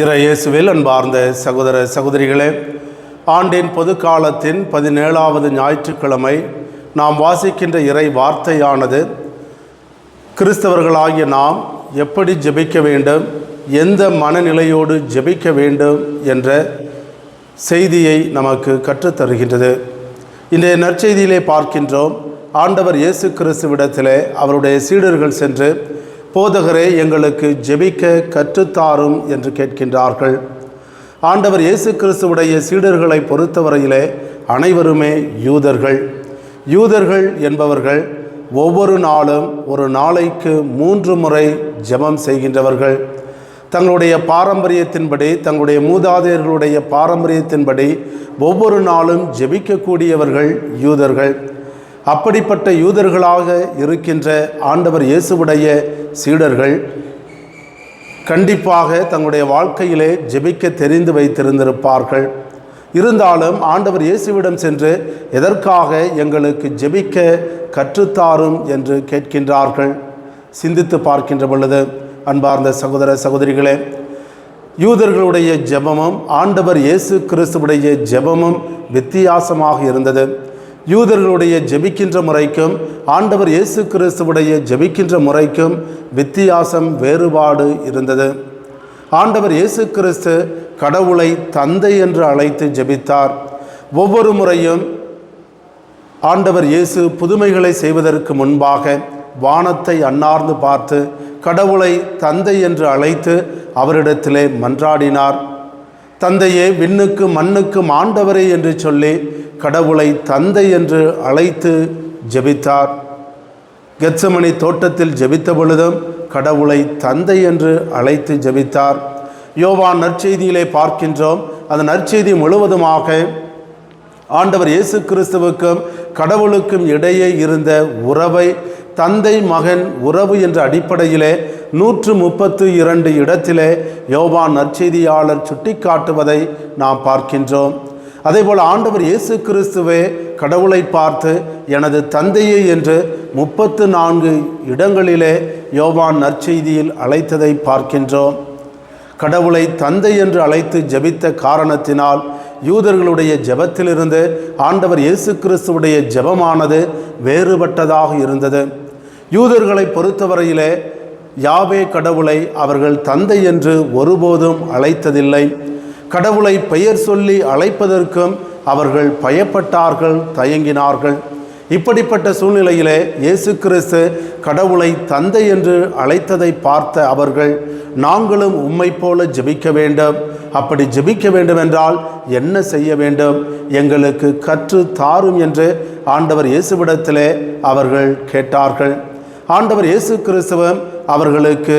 இறையேசுவில் அன்பார்ந்த சகோதர சகோதரிகளே ஆண்டின் பொது காலத்தின் பதினேழாவது ஞாயிற்றுக்கிழமை நாம் வாசிக்கின்ற இறை வார்த்தையானது கிறிஸ்தவர்களாகிய நாம் எப்படி ஜெபிக்க வேண்டும் எந்த மனநிலையோடு ஜெபிக்க வேண்டும் என்ற செய்தியை நமக்கு கற்றுத்தருகின்றது. இன்றைய நற்செய்தியிலே பார்க்கின்றோம் ஆண்டவர் இயேசு கிறிஸ்துவிடத்திலே அவருடைய சீடர்கள் சென்று போதகரே எங்களுக்கு ஜெபிக்க கற்றுத்தாரும் என்று கேட்கின்றார்கள். ஆண்டவர் இயேசு கிறிஸ்துவுடைய சீடர்களை பொறுத்தவரையிலே அனைவருமே யூதர்கள். யூதர்கள் என்பவர்கள் ஒவ்வொரு நாளும் ஒரு நாளைக்கு மூன்று முறை ஜெபம் செய்கின்றவர்கள். தங்களுடைய பாரம்பரியத்தின்படி தங்களுடைய மூதாதையர்களுடைய பாரம்பரியத்தின்படி ஒவ்வொரு நாளும் ஜெபிக்கக்கூடியவர்கள் யூதர்கள். அப்படிப்பட்ட யூதர்களாக இருக்கின்ற ஆண்டவர் இயேசுவுடைய சீடர்கள் கண்டிப்பாக தங்களுடைய வாழ்க்கையிலே ஜெபிக்க தெரிந்து வைத்திருந்திருப்பார்கள். இருந்தாலும் ஆண்டவர் இயேசுவிடம் சென்று எதற்காக எங்களுக்கு ஜெபிக்க கற்றுத்தாரும் என்று கேட்கின்றார்கள். சிந்தித்து பார்க்கின்ற பொழுது அன்பார்ந்த சகோதர சகோதரிகளே யூதர்களுடைய ஜெபமும் ஆண்டவர் இயேசு கிறிஸ்துவுடைய ஜெபமும் வித்தியாசமாக இருந்தது. யூதர்களுடைய ஜெபிக்கின்ற முறைக்கும் ஆண்டவர் இயேசு கிறிஸ்துவுடைய ஜெபிக்கின்ற முறைக்கும் வித்தியாசம் வேறுபாடு இருந்தது. ஆண்டவர் இயேசு கிறிஸ்து கடவுளை தந்தை என்று அழைத்து ஜெபித்தார். ஒவ்வொரு முறையும் ஆண்டவர் இயேசு புதுமைகளை செய்வதற்கு முன்பாக வானத்தை அன்னார்ந்து பார்த்து கடவுளை தந்தை என்று அழைத்து அவரிடத்திலே மன்றாடினார். தந்தையே விண்ணுக்கு மண்ணுக்கும் ஆண்டவரே என்று சொல்லி கடவுளை தந்தை என்று அழைத்து ஜெபித்தார். கெச்சமணி தோட்டத்தில் ஜெபித்த பொழுதும் கடவுளை தந்தை என்று அழைத்து ஜெபித்தார். யோவான் நற்செய்தியிலே பார்க்கின்றோம் அந்த நற்செய்தி முழுவதுமாக ஆண்டவர் இயேசு கிறிஸ்துவுக்கும் கடவுளுக்கும் இடையே இருந்த உறவை தந்தை மகன் உறவு என்ற அடிப்படையிலே நூற்று முப்பத்து இரண்டு இடத்திலே யோவான் நற்செய்தியாளர் சுட்டிக்காட்டுவதை நாம் பார்க்கின்றோம். அதேபோல் ஆண்டவர் இயேசு கிறிஸ்துவே கடவுளை பார்த்து எனது தந்தையே என்று முப்பத்து நான்கு இடங்களிலே யோவான் நற்செய்தியில் அழைத்ததை பார்க்கின்றோம். கடவுளை தந்தை என்று அழைத்து ஜெபித்த காரணத்தினால் யூதர்களுடைய ஜெபத்திலிருந்து ஆண்டவர் இயேசு கிறிஸ்துவுடைய ஜெபமானது வேறுபட்டதாக இருந்தது. யூதர்களை பொறுத்தவரையிலே யாவே கடவுளை அவர்கள் தந்தை என்று ஒருபோதும் அழைத்ததில்லை. கடவுளை பெயர் சொல்லி அழைப்பதற்கும் அவர்கள் பயப்பட்டார்கள் தயங்கினார்கள். இப்படிப்பட்ட சூழ்நிலையிலே இயேசு கிறிஸ்து கடவுளை தந்தை என்று அழைத்ததை பார்த்த அவர்கள் நாங்களும் உம்மை போல ஜெபிக்க வேண்டும். அப்படி ஜெபிக்க வேண்டுமென்றால் என்ன செய்ய வேண்டும்? எங்களுக்கு கற்று தாரும் என்று ஆண்டவர் இயேசுவிடத்திலே அவர்கள் கேட்டார்கள். ஆண்டவர் இயேசு கிறிஸ்துவம் அவர்களுக்கு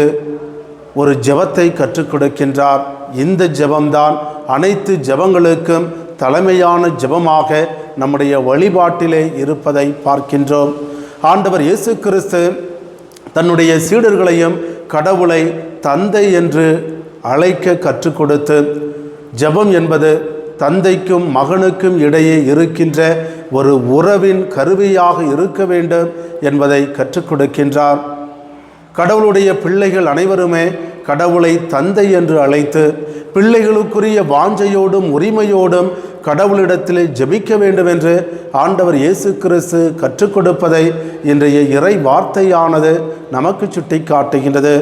ஒரு ஜெபத்தை கற்றுக் கொடுக்கின்றார். இந்த ஜபம்தான் அனைத்து ஜெபங்களுக்கும் தலைமையான ஜெபமாக நம்முடைய வழிபாட்டிலே இருப்பதை பார்க்கின்றோம். ஆண்டவர் இயேசு கிறிஸ்து தன்னுடைய சீடர்களையும் கடவுளை தந்தை என்று அழைக்க கற்றுக் கொடுத்து ஜெபம் என்பது தந்தைக்கும் மகனுக்கும் இடையே இருக்கின்ற ஒரு உறவின் கருவியாக இருக்க வேண்டும் என்பதை கற்றுக் கொடுக்கின்றார். கடவுளுடைய பிள்ளைகள் அனைவருமே கடவுளை தந்தை என்று அழைத்து பிள்ளைகளுக்குரிய வாஞ்சையோடும் உரிமையோடும் கடவுளிடத்திலே ஜெபிக்க வேண்டும் என்று ஆண்டவர் இயேசு கிறிஸ்து கற்றுக் கொடுப்பதை இன்றைய இறை வார்த்தையானது நமக்கு சுட்டி காட்டுகின்றது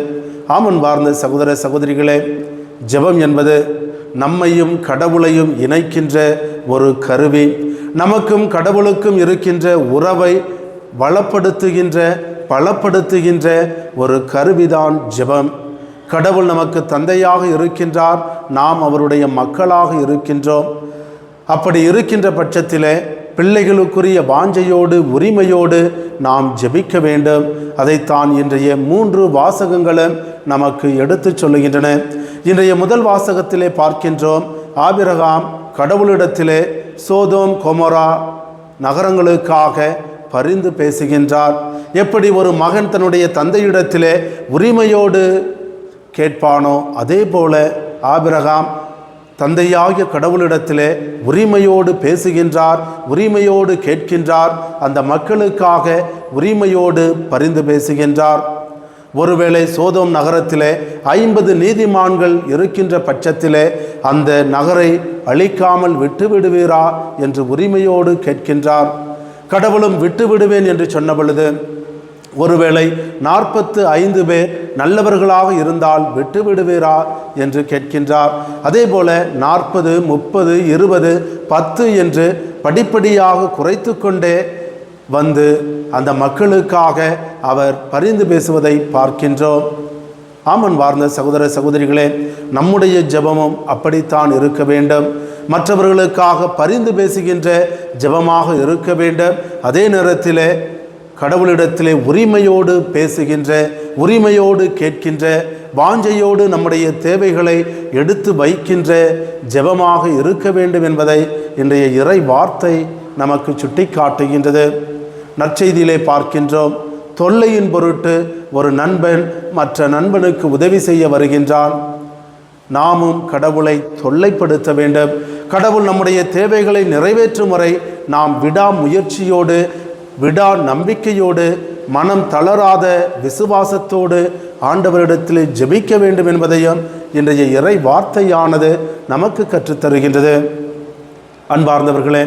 ஆமன் வார்ந்த சகோதர சகோதரிகளே ஜெபம் என்பது நம்மையும் கடவுளையும் இணைக்கின்ற ஒரு கருவி. நமக்கும் கடவுளுக்கும் இருக்கின்ற உறவை வளப்படுத்துகின்ற பலப்படுத்துகின்ற ஒரு கருவிதான் ஜெபம். கடவுள் நமக்கு தந்தையாக இருக்கின்றார் நாம் அவருடைய மக்களாக இருக்கின்றோம். அப்படி இருக்கின்ற பட்சத்திலே பிள்ளைகளுக்குரிய வாஞ்சையோடு உரிமையோடு நாம் ஜெபிக்க வேண்டும். அதைத்தான் இன்றைய மூன்று வாசகங்களும் நமக்கு எடுத்துச் சொல்லுகின்றன. இன்றைய முதல் வாசகத்திலே பார்க்கின்றோம் ஆபிரகாம் கடவுளிடத்திலே சோதோம் கொமரா நகரங்களுக்காக பரிந்து பேசுகின்றார். எப்படி ஒரு மகன் தன்னுடைய தந்தையிடத்திலே உரிமையோடு கேட்பானோ அதே போல ஆபிரகாம் தந்தையாகிய கடவுளிடத்திலே உரிமையோடு பேசுகின்றார் உரிமையோடு கேட்கின்றார் அந்த மக்களுக்காக உரிமையோடு பரிந்து பேசுகின்றார். ஒருவேளை சோதோம் நகரத்திலே ஐம்பது நீதிமான்கள் இருக்கின்ற பட்சத்திலே அந்த நகரை அழிக்காமல் விட்டுவிடுவீரா என்று உரிமையோடு கேட்கின்றார். கடவுளும் விட்டு விடுவேன் என்று சொன்ன பொழுது ஒருவேளை நாற்பத்து ஐந்து பேர் நல்லவர்களாக இருந்தால் விட்டு விடுவீரா என்று கேட்கின்றார். அதே போல நாற்பது முப்பது இருபது பத்து என்று படிப்படியாக குறைத்து கொண்டே வந்து அந்த மக்களுக்காக அவர் பரிந்து பேசுவதை பார்க்கின்றோம். ஆமன் வார்ந்த சகோதர சகோதரிகளே நம்முடைய ஜெபமும் அப்படித்தான் இருக்க வேண்டும். மற்றவர்களுக்காக பரிந்து பேசுகின்ற ஜெபமாக இருக்க வேண்டும். அதே நேரத்திலே கடவுளிடத்திலே உரிமையோடு பேசுகின்ற உரிமையோடு கேட்கின்ற வாஞ்சையோடு நம்முடைய தேவைகளை எடுத்து வைக்கின்ற ஜெபமாக இருக்க வேண்டும் என்பதை இன்றைய இறை வார்த்தை நமக்கு சுட்டி காட்டுகின்றது நற்செய்தியிலே பார்க்கின்றோம் தொல்லையின் பொருட்டு ஒரு நண்பன் மற்ற நண்பனுக்கு உதவி செய்ய வருகின்றான். நாமும் கடவுளை தொல்லைப்படுத்த வேண்டும். கடவுள் நம்முடைய தேவைகளை நிறைவேற்றும் வரை நாம் விடாமுயற்சியோடு விடா நம்பிக்கையோடு மனம் தளராத விசுவாசத்தோடு ஆண்டவரிடத்தில் ஜெபிக்க வேண்டும் என்பதையும் இன்றைய இறை வார்த்தையானது நமக்கு கற்றுத்தருகின்றது. அன்பார்ந்தவர்களே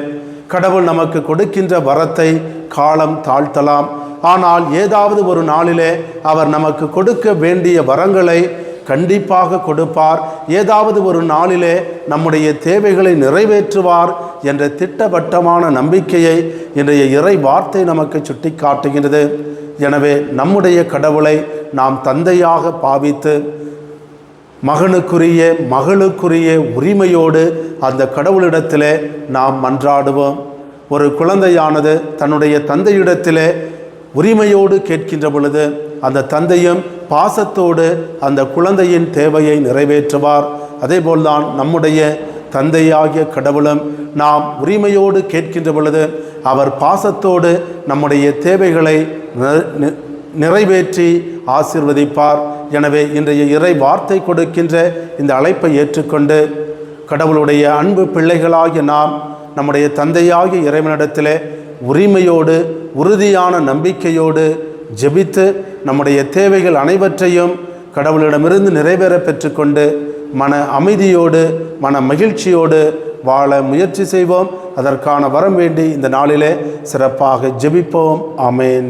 கடவுள் நமக்கு கொடுக்கின்ற வரத்தை காலம் தாழ்த்தலாம். ஆனால் ஏதாவது ஒரு நாளிலே அவர் நமக்கு கொடுக்க வேண்டிய வரங்களை கண்டிப்பாக கொடுப்பார். ஏதாவது ஒரு நாளிலே நம்முடைய தேவைகளை நிறைவேற்றுவார் என்ற திட்டவட்டமான நம்பிக்கையை இன்றைய இறை வார்த்தை நமக்கு சுட்டி காட்டுகின்றது எனவே நம்முடைய கடவுளை நாம் தந்தையாக பாவித்து மகனுக்குரிய மகளுக்குரிய உரிமையோடு அந்த கடவுளிடத்திலே நாம் மன்றாடுவோம். ஒரு குழந்தையானது தன்னுடைய தந்தையிடத்திலே உரிமையோடு கேட்கின்ற பொழுது அந்த தந்தையும் பாசத்தோடு அந்த குழந்தையின் தேவையை நிறைவேற்றுவார். அதேபோல்தான் நம்முடைய தந்தையாகிய கடவுளும் நாம் உரிமையோடு கேட்கின்ற பொழுது அவர் பாசத்தோடு நம்முடைய தேவைகளை நிறைவேற்றி ஆசிர்வதிப்பார். எனவே இன்றைய இறை வார்த்தை கொடுக்கின்ற இந்த அழைப்பை ஏற்றுக்கொண்டு கடவுளுடைய அன்பு பிள்ளைகளாகிய நாம் நம்முடைய தந்தையாகிய இறைவனிடத்திலே உரிமையோடு உறுதியான நம்பிக்கையோடு ஜெபித்து நம்முடைய தேவைகள் அனைவற்றையும் கடவுளிடமிருந்து நிறைவேற பெற்றுக்கொண்டு மன அமைதியோடு மன மகிழ்ச்சியோடு வாழ முயற்சி செய்வோம். அதற்கான வரம் வேண்டி இந்த நாளிலே சிறப்பாக ஜெபிப்போம். ஆமென்.